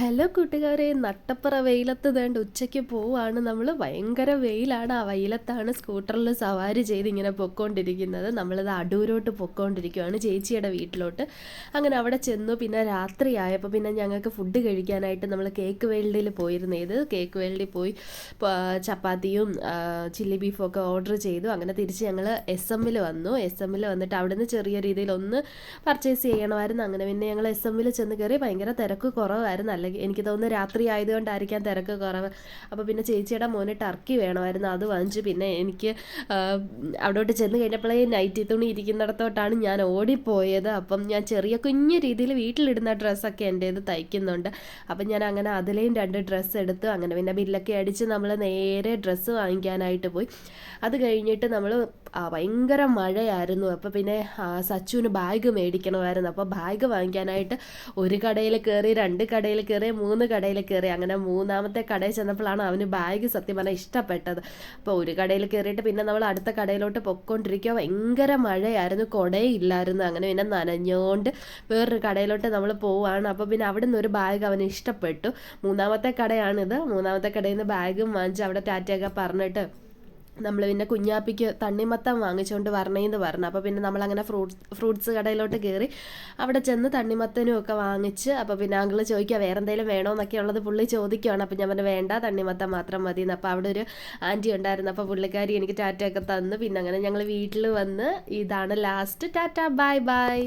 Hello കൂട്ടുകാരെ നട്ടപ്പുറ വെയിലത്ത് വേണ്ട ഉച്ചയ്ക്ക് പോവാണ്. നമ്മൾ ഭയങ്കര വെയിലാണ് ആ വെയിലത്താണ് സ്കൂട്ടറിൽ സവാരി ചെയ്ത് ഇങ്ങനെ പൊക്കോണ്ടിരിക്കുന്നത്. നമ്മളിത് അടൂരോട്ട് പൊക്കോണ്ടിരിക്കുകയാണ് ചേച്ചിയുടെ വീട്ടിലോട്ട്. അങ്ങനെ അവിടെ ചെന്നു. പിന്നെ രാത്രിയായപ്പോൾ പിന്നെ ഞങ്ങൾക്ക് ഫുഡ് കഴിക്കാനായിട്ട് നമ്മൾ കേക്ക് വേൾഡിൽ പോയിരുന്നത് കേക്ക് വേൾഡിൽ പോയി ചപ്പാത്തിയും ചില്ലി ബീഫും ഒക്കെ ഓർഡർ ചെയ്തു. അങ്ങനെ തിരിച്ച് ഞങ്ങൾ എസ് എമ്മിൽ വന്നു. എസ് എമ്മിൽ വന്നിട്ട് അവിടുന്ന് ചെറിയ രീതിയിൽ ഒന്ന് പർച്ചേസ് ചെയ്യണമായിരുന്നു. അങ്ങനെ പിന്നെ ഞങ്ങൾ എസ് എമ്മിൽ ചെന്ന് കയറി ഭയങ്കര തിരക്ക് കുറവായിരുന്നു. എനിക്ക് തോന്നുന്നു രാത്രി ആയതുകൊണ്ടായിരിക്കാം തിരക്ക് കുറവ്. അപ്പോൾ പിന്നെ ചേച്ചിയുടെ മോന് ടർക്കി വേണമായിരുന്നു അത് വാങ്ങിച്ചു. പിന്നെ എനിക്ക് അവിടോട്ട് ചെന്ന് കഴിഞ്ഞപ്പോഴേ നൈറ്റി തുണി ഇരിക്കുന്നിടത്തോട്ടാണ് ഞാൻ ഓടിപ്പോയത്. അപ്പം ഞാൻ ചെറിയ കുഞ്ഞു രീതിയിൽ വീട്ടിലിടുന്ന ഡ്രസ്സൊക്കെ എന്റേത് തയ്ക്കുന്നുണ്ട്. അപ്പം ഞാൻ അങ്ങനെ അതിലെയും രണ്ട് ഡ്രസ്സ് എടുത്തു. അങ്ങനെ പിന്നെ ബില്ലൊക്കെ അടിച്ച് നമ്മൾ നേരെ ഡ്രസ്സ് വാങ്ങിക്കാനായിട്ട് പോയി. അത് കഴിഞ്ഞിട്ട് നമ്മൾ ഭയങ്കര മഴയായിരുന്നു. അപ്പോൾ പിന്നെ സച്ചുവിന് ബാഗ് മേടിക്കണമായിരുന്നു. അപ്പോൾ ബാഗ് വാങ്ങിക്കാനായിട്ട് ഒരു കടയിൽ കയറി രണ്ട് കടയിൽ കയറി മൂന്ന് കടയിൽ കയറി അങ്ങനെ മൂന്നാമത്തെ കടയിൽ ചെന്നപ്പോഴാണ് അവന് ബാഗ് സത്യം പറഞ്ഞാൽ ഇഷ്ടപ്പെട്ടത്. അപ്പോൾ ഒരു കടയിൽ കയറിയിട്ട് പിന്നെ നമ്മൾ അടുത്ത കടയിലോട്ട് പൊയ്ക്കൊണ്ടിരിക്കുക ഭയങ്കര മഴയായിരുന്നു. ഇല്ലായിരുന്നു അങ്ങനെ പിന്നെ നനഞ്ഞുകൊണ്ട് വേറൊരു കടയിലോട്ട് നമ്മൾ പോവുകയാണ് അപ്പോൾ പിന്നെ അവിടെ നിന്ന് ഒരു ബാഗ് അവന് ഇഷ്ടപ്പെട്ടു. മൂന്നാമത്തെ കടയാണിത്. മൂന്നാമത്തെ കടയിൽ നിന്ന് ബാഗും വാങ്ങിച്ച് അവിടെ ടാറ്റയൊക്കെ പറഞ്ഞിട്ട് നമ്മൾ പിന്നെ കുഞ്ഞാപ്പിക്ക് തണ്ണിമത്തം വാങ്ങിച്ചുകൊണ്ട് വരണേന്ന് പറഞ്ഞു. അപ്പോൾ പിന്നെ നമ്മളങ്ങനെ ഫ്രൂട്ട്സ് ഫ്രൂട്ട്സ് കടയിലോട്ട് കയറി അവിടെ ചെന്ന് തണ്ണിമത്തനും ഒക്കെ വാങ്ങിച്ച് അപ്പോൾ പിന്നെ അങ്കിൾ ചോദിക്കുക വേറെ എന്തെങ്കിലും വേണോ? എന്നൊക്കെ ഉള്ളത് പുള്ളി ചോദിക്കുകയാണ് അപ്പോൾ ഞാൻ പറഞ്ഞു വേണ്ട തണ്ണിമത്തം മാത്രം മതി എന്ന് അപ്പോൾ അവിടെ ഒരു ആന്റി ഉണ്ടായിരുന്നു. അപ്പോൾ പുള്ളിക്കാരി എനിക്ക് ടാറ്റ ഒക്കെ തന്നു. പിന്നെ അങ്ങനെ ഞങ്ങൾ വീട്ടിൽ വന്ന് ഇതാണ് ലാസ്റ്റ് ടാറ്റ. Bye bye.